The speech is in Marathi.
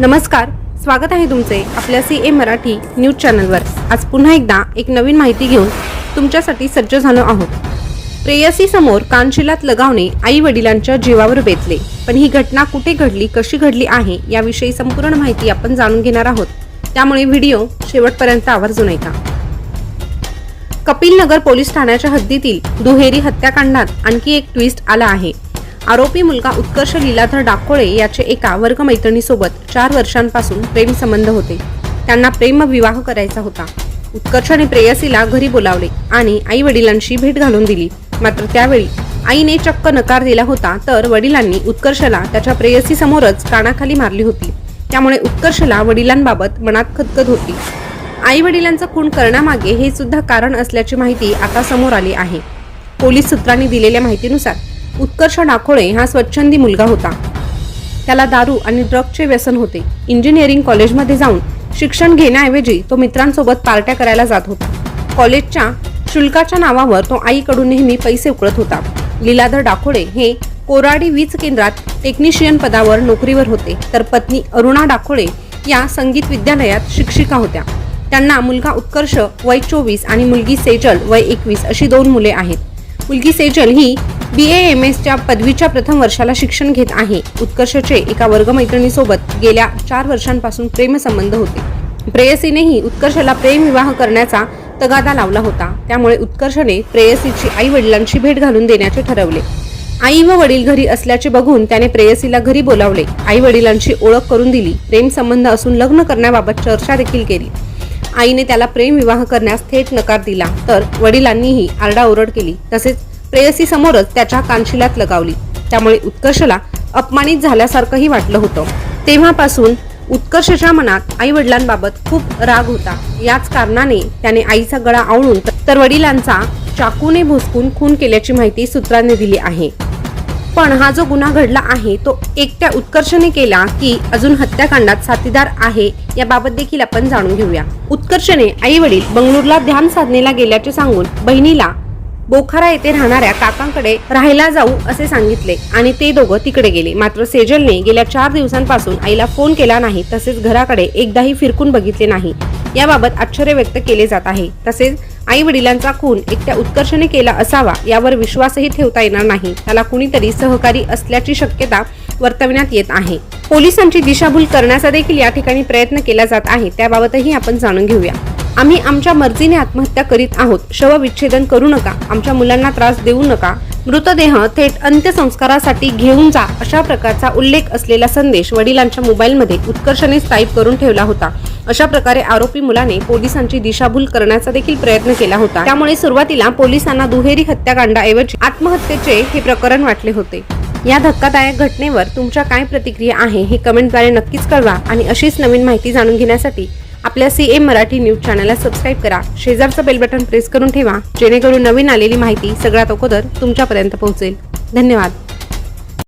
नमस्कार स्वागत आहे तुमचे आपल्या सी ए मराठी न्यूज चॅनलवर. आज पुन्हा एकदा एक नवीन माहिती घेऊन तुमच्यासाठी सज्ज झालो आहोत. प्रेयसी समोर कानशिलात लगावणे आई वडिलांच्या जीवावर बेतले. पण ही घटना कुठे घडली कशी घडली आहे याविषयी संपूर्ण माहिती आपण जाणून घेणार आहोत. त्यामुळे व्हिडिओ शेवटपर्यंत आवर्जून ऐका. कपिल नगर पोलीस ठाण्याच्या हद्दीतील दुहेरी हत्याकांडात आणखी एक ट्विस्ट आला आहे. आरोपी मुलगा उत्कर्ष लीलाधर डाकोळे याचे एका वर्गमैत्रिणीसोबत चार वर्षांपासून प्रेमसंबंध होते. त्यांना प्रेमविवाह करायचा होता. उत्कर्षाने प्रेयसीला घरी बोलावले आणि आई वडिलांशी भेट घालून दिली. मात्र त्यावेळी आईने चक्क नकार दिला होता तर वडिलांनी उत्कर्षला त्याच्या प्रेयसी समोरच कानाखाली मारली होती. त्यामुळे उत्कर्षला वडिलांबाबत मनात खदखद होती. आई वडिलांचा खून करण्यामागे हे सुद्धा कारण असल्याची माहिती आता समोर आली आहे. पोलीस सूत्रांनी दिलेल्या माहितीनुसार उत्कर्ष डाखोळे हा स्वच्छंदी मुलगा होता. त्याला दारू आणि ड्रगचे व्यसन होते. इंजिनिअरिंग कॉलेजमध्ये जाऊन शिक्षण घेण्याऐवजी तो मित्रांसोबत पार्ट्या करायला जात होता. कॉलेजच्या शुल्काच्या नावावर तो आईकडून नेहमी पैसे उकळत होता. लीलाधर डाखोळे हे कोराडी वीज केंद्रात टेक्निशियन पदावर नोकरीवर होते. तर पत्नी अरुणा डाखोळे या संगीत विद्यालयात शिक्षिका होत्या. त्यांना मुलगा उत्कर्ष वय चोवीस आणि मुलगी सेजल वय एकवीस अशी दोन मुले आहेत. मुलगी सेजल ही बी ए एम एसच्या पदवीच्या प्रथम वर्षाला शिक्षण घेत आहे. उत्कर्षचे एका वर्गमैत्रिणीसोबत गेल्या चार वर्षांपासून प्रेमसंबंध होते. प्रेयसीनेही उत्कर्षला प्रेमविवाह करण्याचा तगादा लावला होता. त्यामुळे उत्कर्षने प्रेयसीची आई वडिलांची भेट घालून देण्याचे ठरवले. आई व वडील घरी असल्याचे बघून त्याने प्रेयसीला घरी बोलावले. आई वडिलांची ओळख करून दिली. प्रेम संबंध असून लग्न करण्याबाबत चर्चा देखील केली. आईने त्याला प्रेमविवाह करण्यास थेट नकार दिला. तर वडिलांनीही आरडाओरड केली. तसेच प्रेयसी समोरच त्याच्या कानशिलात लगावली. त्यामुळे उत्कर्षला अपमानित झाल्यासारखंही वाटलं होतं. तेव्हापासून उत्कर्षच्या मनात आई वडिलांबाबत खूप राग होता. याच कारणाने त्याने आईचा गळा आवळून तर वडिलांचा चाकूने भुसकून खून केल्याची माहिती सूत्रांनी दिली आहे. पण हा जो गुन्हा घडला आहे तो एकट्या उत्कर्षने केला की अजून हत्याकांडात साथीदार आहे याबाबत देखील आपण जाणून घेऊया. उत्कर्षने आई वडील बंगळूरला ध्यान साधनेला गेल्याचे सांगून बहिणीला बोखारा येथे राहणाऱ्या काकांकडे राहायला जाऊ असे सांगितले आणि ते दोघं तिकडे गेले. मात्र सेजलने गेल्या चार दिवसांपासून आईला फोन केला नाही तसेच घराकडे एकदाही फिरकून बघितले नाही. याबाबत आश्चर्य व्यक्त केले जात आहे. तसेच आई वडिलांचा खून एकट्या उत्कर्षने केला असावा यावर विश्वासही ठेवता येणार नाही. त्याला कुणीतरी सहकारी असल्याची शक्यता वर्तवण्यात येत आहे. पोलिसांची दिशाभूल करण्याचा देखील या ठिकाणी प्रयत्न केला जात आहे. त्याबाबतही आपण जाणून घेऊया. आम्ही आमच्या मर्जीने आत्महत्या करीत आहोत. शवविच्छेदन करू नका. आमच्या मुलांना त्रास देऊ नका. मृतदेह थेट अंत्यसंस्कारासाठी घेऊन जा अशा प्रकारचा उल्लेख असलेला संदेश वडिलांच्या मोबाईलमध्ये उत्कर्षानेच टाईप करून ठेवला होता. अशा प्रकारे आरोपी मुलाने पोलिसांची दिशाभूल करण्याचा देखील प्रयत्न केला होता. त्यामुळे सुरुवातीला पोलिसांना दुहेरी हत्याकांडाऐवजी आत्महत्येचे हे प्रकरण वाटले होते. या धक्कादायक घटनेवर तुमच्या काय प्रतिक्रिया आहे हे कमेंटद्वारे नक्कीच कळवा आणि अशीच नवीन माहिती जाणून घेण्यासाठी आपल्या सी एम मराठी न्यूज चॅनलला सबस्क्राईब करा. शेजारचं बेल बटन प्रेस करून ठेवा. जेणेकरून नवीन आलेली माहिती सगळ्यात अगोदर तुमच्यापर्यंत पोहोचेल. धन्यवाद.